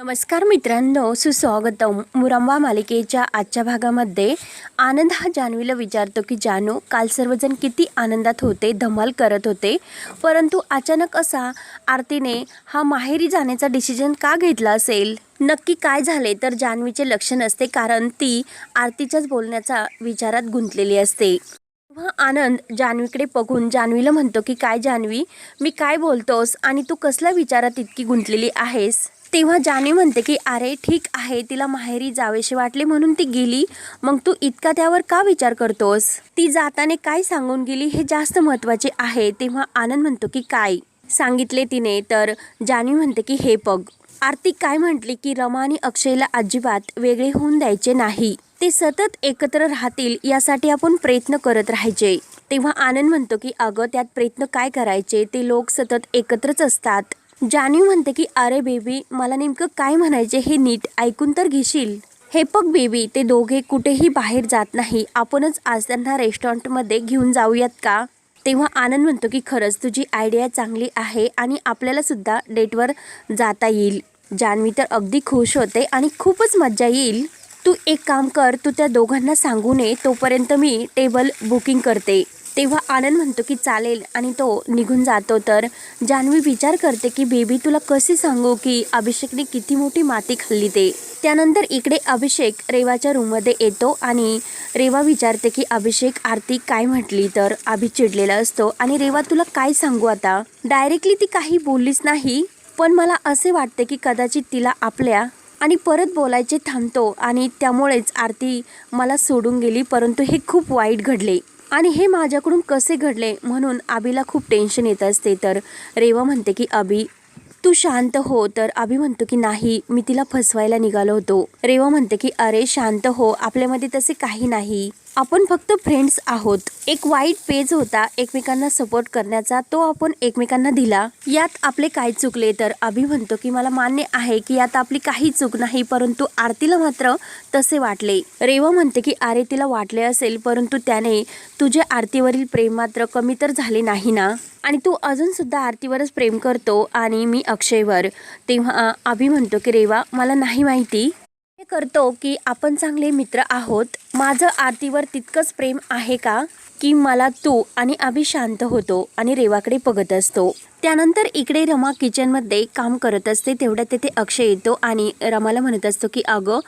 नमस्कार मित्रांनो सुस्वागतम. मुरंबा मालिकेच्या आजच्या भागामध्ये आनंद हा जान्हवीला विचारतो की जानू काल सर्वजण किती आनंदात होते धमाल करत होते. परंतु अचानक असा आरतीने हा माहेरी जाण्याचा डिसिजन का घेतला असेल? नक्की काय झाले? तर जान्हवीचे लक्ष नसते कारण ती आरतीच्याच बोलण्याचा विचारात गुंतलेली असते. तेव्हा आनंद जान्हवीकडे बघून जान्हवीला म्हणतो की काय जान्हवी मी काय बोलतोस? आणि तू कसल्या विचारात इतकी गुंतलेली आहेस? तेव्हा जाने म्हणते की अरे ठीक आहे तिला माहेरी जावेशी वाटले म्हणून ती गेली. मग तू इतका त्यावर का विचार करतोस? ती जाताने काय सांगून गेली हे जास्त महत्त्वाचे आहे. तेव्हा आनंद म्हणतो की काय? सांगितले तिने. तर जानी म्हणते की हे पग आरती काय म्हटली की रमा आणि अक्षयला अजिबात वेगळे होऊन द्यायचे नाही. ते सतत एकत्र राहतील यासाठी आपण प्रयत्न करत राहायचे. तेव्हा आनंद म्हणतो की अगं त्यात प्रयत्न काय करायचे? ते लोक सतत एकत्रच असतात. जानवी म्हणते की अरे बेबी मला नेमकं काय म्हणायचे हे नीट ऐकून तर घेशील. हे पग बेबी ते दोघे कुठेही बाहेर जात नाही. आपणच आज त्यांना रेस्टॉरंटमध्ये घेऊन जाऊयात का? तेव्हा आनंद म्हणतो की खरंच तुझी आयडिया चांगली आहे आणि आपल्यालासुद्धा डेटवर जाता येईल. जान्हवी तर अगदी खुश होते आणि खूपच मज्जा येईल. तू एक काम कर तू त्या दोघांना सांगू नये तोपर्यंत मी टेबल बुकिंग करते. तेव्हा आनंद म्हणतो की चालेल आणि तो निघून जातो. तर जान्हवी विचार करते की बेबी तुला कसे सांगू की अभिषेकने किती मोठी माती खाल्ली ते? त्यानंतर इकडे अभिषेक रेवाच्या रूममध्ये येतो आणि रेवा विचारते की अभिषेक आरती काय म्हटली? तर अभि चिडलेला असतो. आणि रेवा तुला काय सांगू आता? डायरेक्टली ती काही बोललीच नाही पण मला असे वाटते की कदाचित तिला आपल्या आणि परत बोलायचे थांबतो आणि त्यामुळेच आरती मला सोडून गेली परंतु हे खूप वाईट घडले. आणि हे माझ्याकडून कसे घडले म्हणून आबीला खूप टेन्शन येत असते. तर रेवा म्हणते की अबी तू शांत हो. तर अभि म्हणतो की नाही मी तिला फसवायला निघालो होतो. रेवा म्हणते की अरे शांत हो. आपल्यामध्ये तसे काही नाही. आपण फक्त फ्रेंड्स आहोत. एक वाईट पेज होता एकमेकांना सपोर्ट करण्याचा तो आपण एकमेकांना दिला. यात आपले काय चुकले तर अभि म्हणतो की मला मान्य आहे की यात आपली काही चूक नाही परंतु आरतीला मात्र तसे वाटले. रेवा म्हणते की आरे तिला वाटले असेल परंतु त्याने तुझे आरतीवरील प्रेम मात्र कमी तर झाले नाही ना? आणि तू अजूनसुद्धा आरतीवरच प्रेम करतो आणि मी अक्षयवर. तेव्हा अभि म्हणतो की रेवा मला नाही माहिती. हे करतो की आपण चांगले मित्र आहोत माझं आरतीवर तितकंच प्रेम आहे का? की मला तू आणि अभि शांत होतो आणि रेवाकडे बघत असतो. त्यानंतर इकडे रमा किचनमध्ये काम करत असते तेवढ्यात तेथे अक्षय येतो आणि रमाला म्हणत असतो की अगं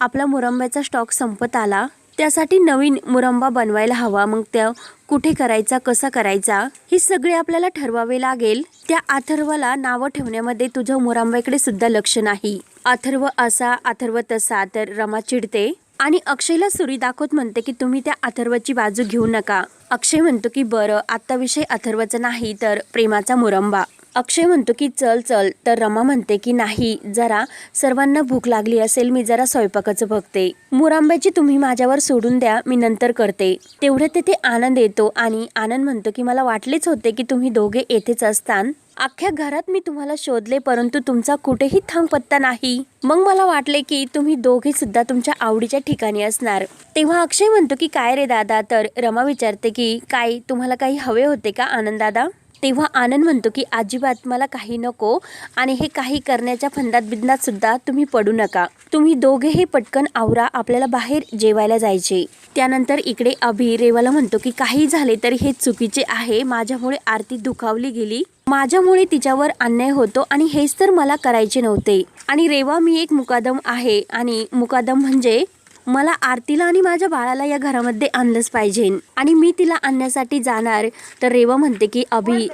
आपला मुरंब्याचा स्टॉक संपत आला. त्यासाठी नवीन मुरंबा बनवायला हवा. मग त्या कुठे करायचा कसा करायचा? हे सगळे आपल्याला ठरवावे लागेल. त्या अथर्वला नावं ठेवण्यामध्ये तुझं मुरंबाकडे सुद्धा लक्ष नाही. अथर्व असा अथर्व तसा. तर रमा चिडते. आणि अक्षयला सुरी दाखवत म्हणते की तुम्ही त्या अथर्वची बाजू घेऊ नका. अक्षय म्हणतो की बरं आत्ता विषय अथर्वचा नाही तर प्रेमाचा मुरंबा. अक्षय म्हणतो की चल चल. तर रमा म्हणते की नाही जरा सर्वांना भूक लागली असेल मी जरा स्वयंपाकाचं बघते. मुरांब्याची तुम्ही माझ्यावर सोडून द्या मी नंतर करते. तेवढ्यात तेथे आनंद येतो आणि आनंद म्हणतो की मला वाटलेच होते की तुम्ही दोघे येथेच असतान. अख्ख्या घरात मी तुम्हाला शोधले परंतु तुमचा कुठेही थांब पत्ता नाही. मग मला वाटले की तुम्ही दोघे सुद्धा तुमच्या आवडीच्या ठिकाणी असणार. तेव्हा अक्षय म्हणतो की काय रे दादा? तर रमा विचारते की काय तुम्हाला काही हवे होते का आनंद दादा? तेव्हा आनंद म्हणतो की अजिबात मला काही नको आणि हे काही करण्याच्या फंदात बिंदात सुद्धा तुम्ही पडू नका. तुम्ही दोघेही पटकन आवरा आपल्याला बाहेर जेवायला जायचे. त्यानंतर इकडे अभि रेवाला म्हणतो की काही झाले तरी हे चुकीचे आहे. माझ्यामुळे आरती दुखावली गेली. माझ्यामुळे तिच्यावर अन्याय होतो आणि हेच तर मला करायचे नव्हते. आणि रेवा मी एक मुकादम आहे आणि मुकादम म्हणजे मला आरतीला आणि माझ्या बाळाला या घरामध्ये आणलंच पाहिजे. आणि मी तिला आणण्यासाठी जाणार. तर रेवा म्हणते की अभि.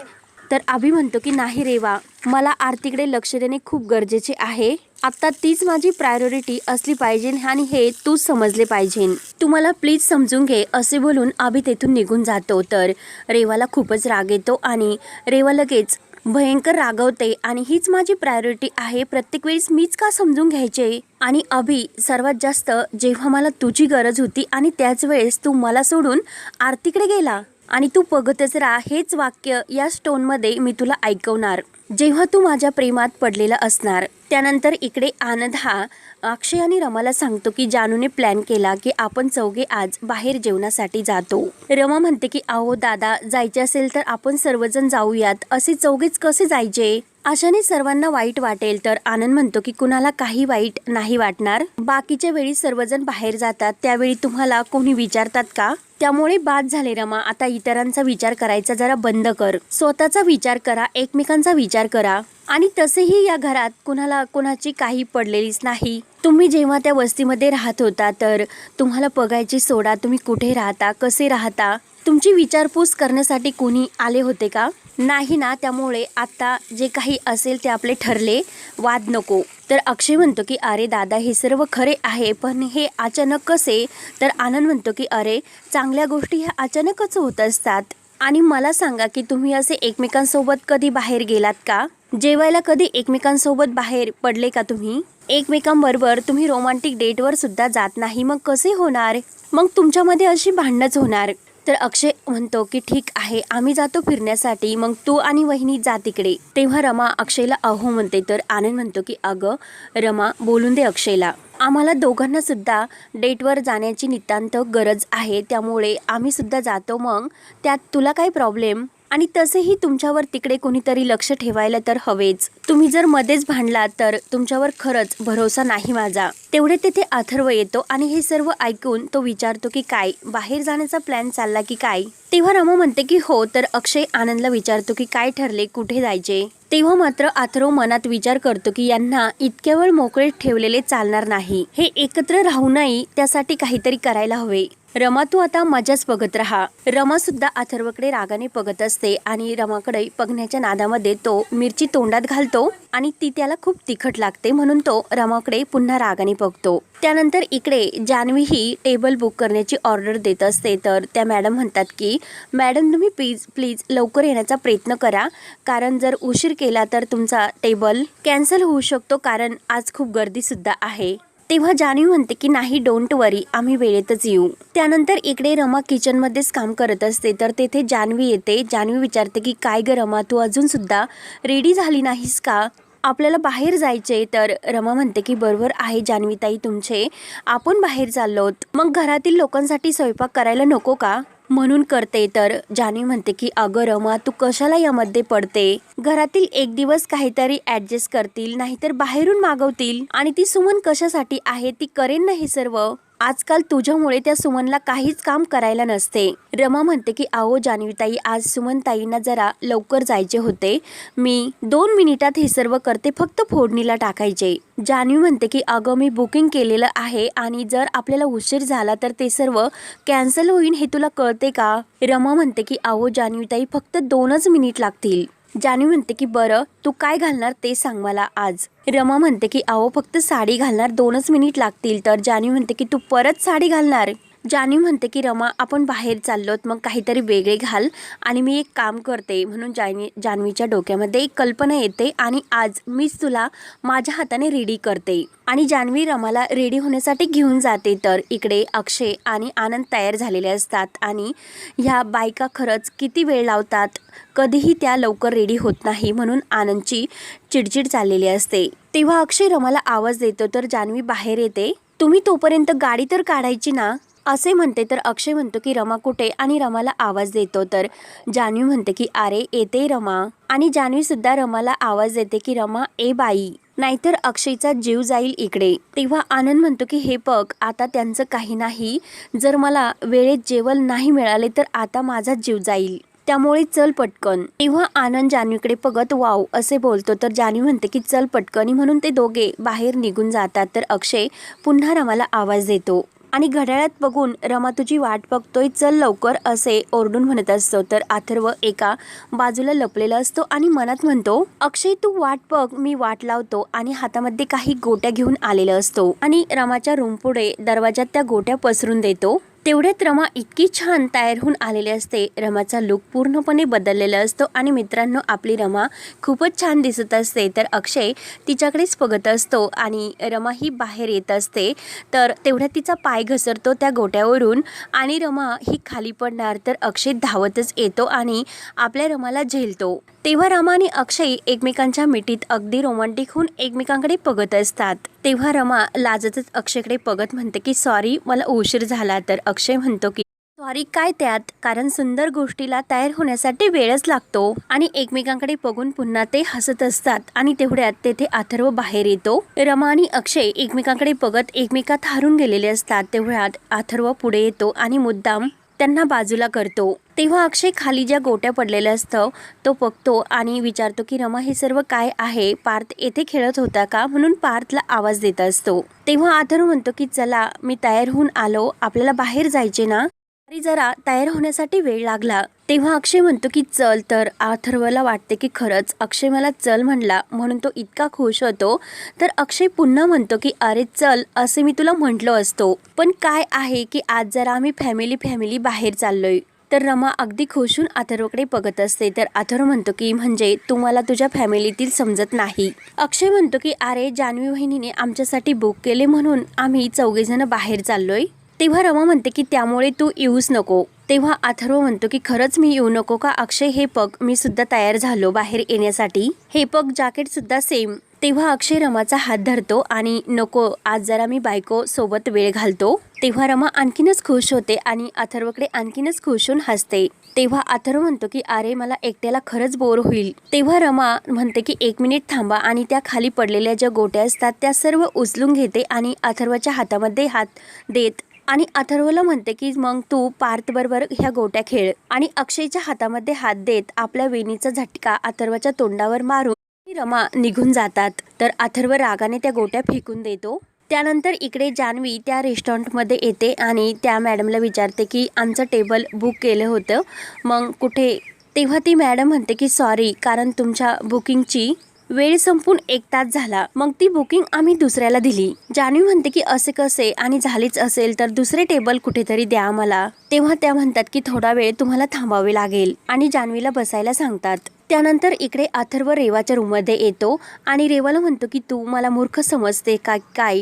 तर अभि म्हणतो की नाही रेवा. मला आरतीकडे लक्ष देणे खूप गरजेचे आहे. आता तीच माझी प्रायोरिटी असली पाहिजे आणि हे तूच समजले पाहिजे. तू मला प्लीज समजून घे. असे बोलून अभि तेथून निघून जातो. तर रेवाला खूपच राग येतो आणि रेवा लगेच भयंकर रागवते आणि हीच माझी प्रायोरिटी आहे. प्रत्येक वेळेस मीच का समजून घ्यायचे? आणि अभि सर्वात जास्त जेव्हा मला तुझी गरज होती आणि त्याच वेळेस तू मला सोडून आरतीकडे गेला आणि तू बघतच राहा हेच वाक्य या स्टोनमध्ये मी तुला ऐकवणार. जेव्हा तू माझ्या प्रेमात पडलेला असणार त्यानंतर इकडे आनंद हा अक्षय आणि रमाला सांगतो की जानूने प्लॅन केला की आपण चौघे आज बाहेर जेवणासाठी जातो. रमा म्हणते की अहो दादा जायचे असेल तर आपण सर्वजण जाऊयात. असे चौघेच कसे जायचे? अशाने सर्वांना वाईट वाटेल तर आनंद म्हणतो की कुणाला काही वाईट नाही वाटणार. बाकीच्या वेळी सर्वजण बाहेर जातात. त्यावेळी तुम्हाला कोणी विचारतात का? त्यामुळे बाद झाले रमा. आता इतरांचा विचार करायचा जरा बंद कर. स्वतःचा विचार करा एकमेकांचा विचार करा. आणि तसेही या घरात कुणाला कुणाची काही पडलेलीच नाही. तुम्ही जेव्हा त्या वस्तीमध्ये राहत होता तर तुम्हाला बघायची सोडा तुम्ही कुठे राहता कसे राहता? तुमची विचारपूस करण्यासाठी कोणी आले होते का? नाही ना त्यामुळे आता जे काही असेल ते आपले ठरले. वाद नको. तर अक्षय म्हणतो की अरे दादा हे सर्व खरे आहे पण हे अचानक कसे? तर आनंद म्हणतो की अरे चांगल्या गोष्टी ह्या अचानकच होत असतात. आणि मला सांगा की तुम्ही असे एकमेकांसोबत कधी बाहेर गेलात का? जेवायला कधी एकमेकांसोबत बाहेर पडले का तुम्ही? एकमेकांबरोबर तुम्ही रोमांटिक डेटवर सुद्धा जात नाही. मग कसे होणार? मग तुमच्यामध्ये अशी भांडणच होणार. तर अक्षय म्हणतो की ठीक आहे आम्ही जातो फिरण्यासाठी. मग तू आणि वहिनी जा तिकडे. तेव्हा रमा अक्षयला अहो म्हणते. तर आनंद म्हणतो की अगं रमा बोलून दे अक्षयला. आम्हाला दोघांना सुद्धा डेटवर जाण्याची नितांत गरज आहे. त्यामुळे आम्ही सुद्धा जातो. मग त्यात तुला काय प्रॉब्लेम आणि तसेही तुमच्यावर तिकडे कोणीतरी लक्ष ठेवायला तर हवेच. तुम्ही जर मध्येच भांडला तर तुमच्यावर खरंच भरोसा नाही माझा. तेवढे तेथे अथर्व येतो आणि हे सर्व ऐकून तो विचारतो की काय? बाहेर जाण्याचा प्लॅन चालला की काय? तेव्हा रमा म्हणते की हो तर अक्षय आनंदला विचारतो की काय ठरले कुठे जायचे? तेव्हा मात्र अथर्व मनात विचार करतो की यांना इतक्या वेळ मोकळे ठेवलेले चालणार नाही. हे एकत्र राहूनही त्यासाठी काहीतरी करायला हवे. रमा तू आता मजाच बघत राहा. रमा सुद्धा अथर्वकडे रागाने बघत असते आणि रमाकडे बघण्याच्या नादामध्ये तो मिरची तोंडात घालतो आणि ती त्याला खूप तिखट लागते म्हणून तो रमाकडे पुन्हा रागाने बघतो. त्यानंतर इकडे जान्हवी ही टेबल बुक करण्याची ऑर्डर देत असते. तर त्या मॅडम म्हणतात की मॅडम तुम्ही प्लीज प्लीज लवकर येण्याचा प्रयत्न करा. कारण जर उशीर केला तर तुमचा टेबल कॅन्सल होऊ शकतो कारण आज खूप गर्दीसुद्धा आहे. तेव्हा जानवी म्हणते की नाही डोंट वरी आम्ही वेळेतच येऊ. त्यानंतर इकडे रमा किचनमध्येच काम करत असते. तर तेथे जान्हवी येते. जान्हवी विचारते की काय ग रमा तू अजून सुद्धा रेडी झाली नाहीस का? आपल्याला बाहेर जायचे तर रमा म्हणते की बरोबर आहे जान्हवीताई तुमचे. आपण बाहेर चाललोत. मग घरातील लोकांसाठी स्वयंपाक करायला नको का? म्हणून करते. तर जानी म्हणते की अगं रमा तू कशाला यामध्ये पडते? घरातील एक दिवस काहीतरी ऍडजस्ट करतील नाहीतर बाहेरून मागवतील. आणि ती सुमन कशासाठी आहे ती करेन ना हे सर्व? आजकाल तुझ्यामुळे त्या सुमनला काहीच काम करायला नसते. रमा म्हणते की आओ जान्हवीताई आज सुमनताईंना जरा लवकर जायचे होते. मी दोन मिनिटात हे सर्व करते फक्त फोडणीला टाकायचे. जान्हवी म्हणते की अगं मी बुकिंग केलेलं आहे आणि जर आपल्याला उशीर झाला तर ते सर्व कॅन्सल होईल हे तुला कळते का? रमा म्हणते की आओ जान्हवीताई फक्त दोनच मिनिट लागतील. जानवी म्हणते की बरं तू काय घालणार ते सांग मला आज. रमा म्हणते की अहो फक्त साडी घालणार दोनच मिनिट लागतील. तर जानवी म्हणते की तू परत साडी घालणार. जानी म्हणते की रमा आपण बाहेर चाललोत मग काहीतरी वेगळे घाल आणि मी एक काम करते म्हणून जानी जान्हवीच्या डोक्यामध्ये एक कल्पना येते आणि आज मीच तुला माझ्या हाताने रेडी करते. आणि जान्हवी रमाला रेडी होण्यासाठी घेऊन जाते. तर इकडे अक्षय आणि आनंद तयार झालेले असतात आणि ह्या बायका खरंच किती वेळ लावतात? कधीही त्या लवकर रेडी होत नाही म्हणून आनंदची चिडचिड चाललेली असते. तेव्हा अक्षय रमाला आवाज देतो तर जान्हवी बाहेर येते? तुम्ही तोपर्यंत गाडी तर काढायची ना? असे म्हणते तर अक्षय म्हणतो की रमा कुठे? आणि रमाला आवाज देतो. तर जान्हवी म्हणते की अरे येते रमा. आणि जान्हवी सुद्धा रमाला आवाज देते की रमा ए बाई नाहीतर अक्षयचा जीव जाईल इकडे. तेव्हा आनंद म्हणतो की हे बघ आता त्यांचं काही नाही. जर मला वेळेत जेवण नाही मिळाले तर आता माझा जीव जाईल. त्यामुळे चल पटकन. तेव्हा आनंद जान्हवीकडे बघत वाव असे बोलतो. तर जान्हवी म्हणते की चल पटकन. म्हणून ते दोघे बाहेर निघून जातात. तर अक्षय पुन्हा रमाला आवाज देतो. आणि घड्याळात बघून रमा तुझी वाट बघतोय चल लवकर असे ओरडून म्हणत असतो. तर अथर्व एका बाजूला लपलेला असतो आणि मनात म्हणतो अक्षय तू वाट बघ मी वाट लावतो आणि हातामध्ये काही गोट्या घेऊन आलेला असतो आणि रमाच्या रूम पुढे दरवाजात त्या गोट्या पसरून देतो. तेवढ्यात रमा इतकी छान तयार होऊन आलेली असते. रमाचा लुक पूर्णपणे बदललेला असतो आणि मित्रांनो आपली रमा खूपच छान दिसत असते. तर अक्षय तिच्याकडेच बघत असतो आणि रमा ही बाहेर येत असते. तर तेवढ्यात तिचा पाय घसरतो त्या गोट्यावरून आणि रमा ही खाली पडणार तर अक्षय धावतच येतो आणि आपल्या रमाला झेलतो. तेव्हा रमा आणि अक्षय एकमेकांच्या मिठीत अगदी रोमांटिक होऊन एकमेकांकडे बघत असतात. तेव्हा रमा लाजतच अक्षयकडे बघत म्हणते की सॉरी मला उशीर झाला. तर अक्षय म्हणतो की सॉरी काय त्यात? कारण सुंदर गोष्टीला तयार होण्यासाठी वेळच लागतो. आणि एकमेकांकडे बघून पुन्हा ते हसत असतात आणि तेवढ्यात तेथे अथर्व बाहेर येतो. रमा आणि अक्षय एकमेकांकडे बघत एकमेकात हारून गेलेले असतात. तेवढ्यात अथर्व पुढे येतो आणि मुद्दाम त्यांना बाजूला करतो. तेव्हा अक्षय खाली ज्या गोट्या पडलेल्या असतं तो बघतो आणि विचारतो की रमा हे सर्व काय आहे? पार्थ येथे खेळत होता का? म्हणून पार्थला आवाज देत असतो. तेव्हा अथर्व म्हणतो की चला मी तयार होऊन आलो. आपल्याला बाहेर जायचे ना? तरी जरा तयार होण्यासाठी वेळ लागला. तेव्हा अक्षय म्हणतो की चल तर. अथर्वला वाटते की खरंच अक्षय मला चल म्हणला. म्हणून तो इतका खुश होतो. तर अक्षय पुन्हा म्हणतो की अरे चल असे मी तुला म्हटलो असतो. पण काय आहे की आज जरा आम्ही फॅमिली फॅमिली बाहेर चाललोय. तर रमा अगदी खुशून अथर्वकडे बघत असते. तर अथर्व म्हणतो की म्हणजे तुम्हाला तुझ्या फॅमिलीतील समजत नाही. अक्षय म्हणतो की अरे जान्हवी वहिनीने आमच्यासाठी बुक केले म्हणून आम्ही चौघेजण बाहेर चाललोय. तेव्हा रमा म्हणते की त्यामुळे तू येऊच नको. तेव्हा अथर्व म्हणतो की खरंच मी येऊ नको का? अक्षय हे पग मी सुद्धा तयार झालो बाहेर येण्यासाठी. हे पग जॅकेट सुद्धा सेम तेव्हा अक्षय रमाचा हात धरतो आणि नको आज जरा मी बायको सोबत वेळ घालतो. तेव्हा रमा आणखीनच खुश होते आणि अथर्वकडे आणखीनच खुश होऊन हसते. तेव्हा अथर्व म्हणतो की अरे मला एकट्याला खरंच बोर होईल. तेव्हा रमा म्हणते की एक मिनिट थांबा आणि त्या खाली पडलेल्या ज्या गोट्या असतात त्या सर्व उचलून घेते आणि अथर्वच्या हातामध्ये हात देत आणि अथर्वला म्हणते की मग तू पार्थबरोबर ह्या गोट्या खेळ. आणि अक्षयच्या हातामध्ये हात देत आपल्या वेणीचा झटका अथर्वच्या तोंडावर मारून रमा निघून जातात. तर अथर्व रागाने त्या गोट्या फेकून देतो. त्यानंतर इकडे जान्हवी त्या रेस्टॉरंटमध्ये येते आणि त्या मॅडमला विचारते की आमचं टेबल बुक केलं होतं. मग कुठे तेव्हा ती मॅडम म्हणते की सॉरी कारण तुमच्या बुकिंगची वेळ संपून एक तास झाला. मग ती बुकिंग आम्ही दुसऱ्याला दिली. जान्हवी म्हणते की असे कसे? आणि झालीच असेल तर दुसरे टेबल कुठेतरी द्या मला तेव्हा त्या म्हणतात की थोडा वेळ तुम्हाला थांबावे लागेल. आणि जान्हवीला बसायला सांगतात. त्यानंतर इकडे अथर्व रेवाच्या रूममध्ये येतो आणि रेवाला म्हणतो की तू मला मूर्ख समजते का काय?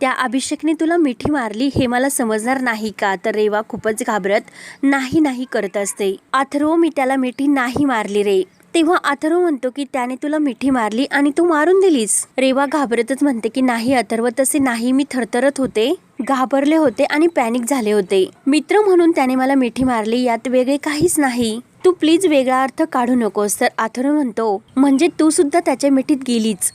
त्या अभिषेकने तुला मिठी मारली हे मला समजणार नाही का? तर रेवा खूपच घाबरत नाही नाही करत असते. अथर्व मी त्याला मिठी नाही मारली रे. तेव्हा अथर्व म्हणतो की त्याने तुला मिठी मारली आणि तू मारून दिलीस. रेवा घाबरतच म्हणते की नाही अथर्व तसे नाही. मी थरथरत होते घाबरले होते आणि पॅनिक झाले होते. मित्र म्हणून त्याने मला मिठी मारली यात वेगळे काहीच नाही. तू प्लीज वेगळा अर्थ काढू नकोस तर अथर्व म्हणतो म्हणजे तू सुद्धा त्याच्या मिठीत गेलीच.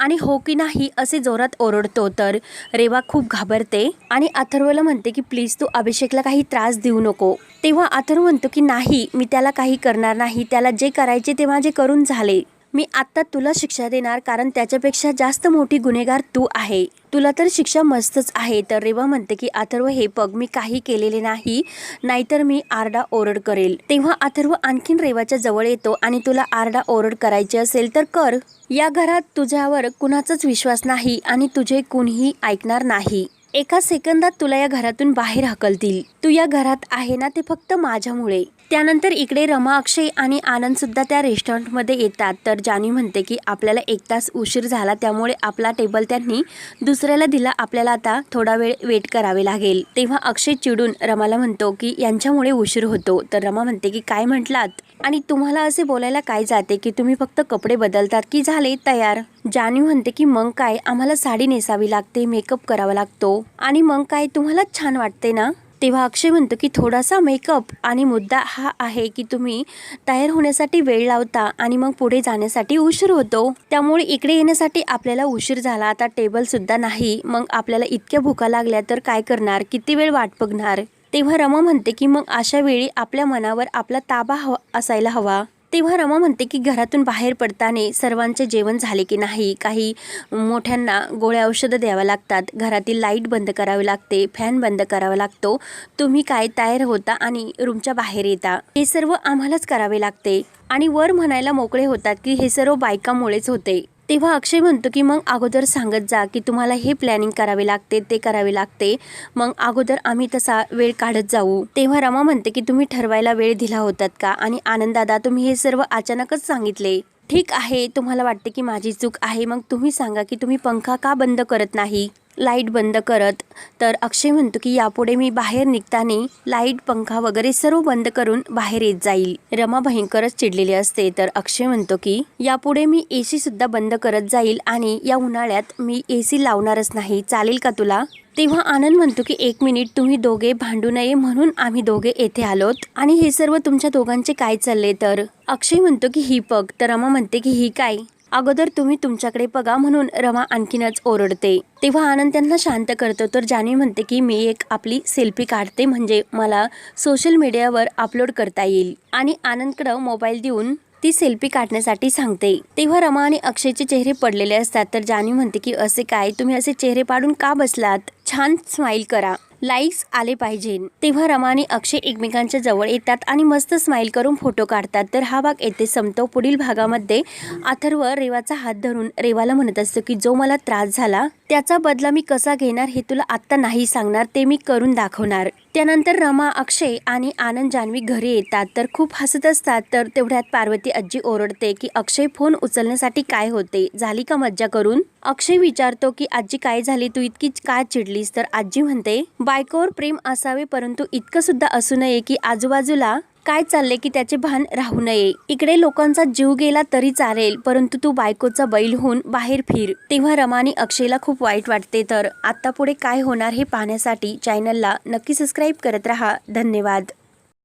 आणि हो की नाही असे जोरात ओरडतो तर रेवा खूप घाबरते आणि अथर्वला म्हणते की प्लीज तू अभिषेकला काही त्रास देऊ नको. तेव्हा अथर्व म्हणतो की नाही मी त्याला काही करणार नाही त्याला जे करायचे ते माझे करून झाले. मी आत्ता तुला शिक्षा देणार कारण त्याच्यापेक्षा जास्त मोठी गुन्हेगार तू आहे. तुला तर शिक्षा मस्तच आहे तर रेवा म्हणते की अथर्व हे पग मी काही केलेले नाही नाहीतर मी आरडा ओरड करेल. तेव्हा अथर्व आणखीन रेवाच्या जवळ येतो आणि तुला आरडा ओरड करायची असेल तर कर. या घरात तुझ्यावर कुणाचाच विश्वास नाही आणि तुझे कुणीही ऐकणार नाही. एका सेकंदात तुला या घरातून बाहेर हकलतील. तू या घरात आहे ना ते फक्त माझ्यामुळे. त्यानंतर इकडे रमा अक्षय आणि आनंद सुद्धा त्या रेस्टॉरंटमध्ये येतात. तर जानी म्हणते की आपल्याला एक तास उशीर झाला त्यामुळे आपला टेबल त्यांनी दुसऱ्याला दिला. आपल्याला आता थोडा वेळ वेट करावे लागेल. तेव्हा अक्षय चिडून रमाला म्हणतो की यांच्यामुळे उशीर होतो. तर रमा म्हणते की काय म्हटलात? आणि तुम्हाला असे बोलायला काय जाते की तुम्ही फक्त कपडे बदलतात की झाले तयार? जानी म्हणते की मग काय? आम्हाला साडी नेसावी लागते मेकअप करावा लागतो. आणि मग काय? तुम्हाला छान वाटते ना? तेव्हा अक्षय म्हणतो की थोडासा मेकअप आणि मुद्दा हा आहे की तुम्ही तयार होण्यासाठी वेळ लावता आणि मग पुढे जाण्यासाठी उशीर होतो. त्यामुळे इकडे येण्यासाठी आपल्याला उशीर झाला. आता टेबलसुद्धा नाही. मग आपल्याला इतक्या भुका लागल्या तर काय करणार? किती वेळ वाट बघणार? तेव्हा रमा म्हणते की मग अशा वेळी आपल्या मनावर आपला ताबा हवा असायला हवा. तेव्हा रमा म्हणते की घरातून बाहेर पडताना सर्वांचे जेवण झाले की नाही? काही मोठ्यांना गोळ्या औषधं द्याव्या लागतात. घरातील लाइट बंद करावी लागते. फॅन बंद करावा लागतो. तुम्ही काय तयार होता आणि रूमच्या बाहेर येता? हे सर्व आम्हालाच करावे लागते. आणि वर म्हणायला मोकळे होतात की हे सर्व बायकामुळेच होते. तेव्हा अक्षय म्हणतो की मग अगोदर सांगत जा की तुम्हाला हे प्लॅनिंग करावे लागते ते करावे लागते. मग अगोदर आम्ही तसा वेळ काढत जाऊ. तेव्हा रमा म्हणते की तुम्ही ठरवायला वेळ दिला होतात का? आणि आनंदादा तुम्ही हे सर्व अचानकच सांगितले. ठीक आहे तुम्हाला वाटते की माझी चूक आहे. मग तुम्ही सांगा की तुम्ही पंखा का बंद करत नाही? लाइट बंद करत. तर अक्षय म्हणतो की यापुढे मी बाहेर निघताना लाइट पंखा वगैरे सर्व बंद करून बाहेर येत जाईल. रमा भयंकरच चिडलेली असते. तर अक्षय म्हणतो की यापुढे मी एसी सुद्धा बंद करत जाईल आणि या उन्हाळ्यात मी एसी लावणारच नाही. चालेल का तुला? तेव्हा आनंद म्हणतो की एक मिनिट तुम्ही दोघे भांडू नये म्हणून आम्ही दोघे येथे आलोत. आणि हे सर्व तुमच्या दोघांचे काय चालले? तर अक्षय म्हणतो की ही पग तर रमा म्हणते की ही काय? अगोदर तुम्ही तुमच्याकडे बघा म्हणून रमा आणखीनच ओरडते. तेव्हा आनंद त्यांना शांत करतो तर जान्हवी म्हणते की मी एक आपली सेल्फी काढते म्हणजे मला सोशल मीडियावर अपलोड करता येईल. आणि आनंदकडं मोबाईल देऊन ती सेल्फी काढण्यासाठी सांगते. तेव्हा रमा आणि अक्षयचे चेहरे पडलेले असतात तर जान्हवी म्हणते की असे काय? तुम्ही असे चेहरे पाडून का बसलात? छान स्माईल करा. लाईक्स आले पाहिजे. तेव्हा रमा आणि अक्षय एकमेकांच्या जवळ येतात आणि मस्त स्माईल करून फोटो काढतात. तर हा भाग येथे संपतो. पुढील भागामध्ये अथर्व रेवाचा हात धरून रेवाला म्हणत असतो की जो मला त्रास झाला त्याचा बदला मी कसा घेणार हे तुला आत्ता नाही सांगणार ते मी करून दाखवणार. त्यानंतर रमा अक्षय आणि आनंद जान्हवी घरी येतात. तर खूप हसत असतात. तर तेवढ्यात पार्वती आजी ओरडते की अक्षय फोन उचलण्यासाठी काय होते? झाली का मज्जा करून? अक्षय विचारतो की आजी काय झाली? तू इतकी का चिडलीस? तर आजी म्हणते बायकोवर प्रेम असावे परंतु इतकं सुद्धा असू नये की आजूबाजूला काय चालले की त्याचे भान राहू नये. इकडे लोकांचा जीव गेला तरी चालेल परंतु तू बायकोचा बैल होऊन बाहेर फिर. तेव्हा रमानी अक्षयला खूप वाईट वाटते तर आता पुढे काय होणार हे पाहण्यासाठी चॅनलला नक्की सबस्क्राईब करत राहा. धन्यवाद.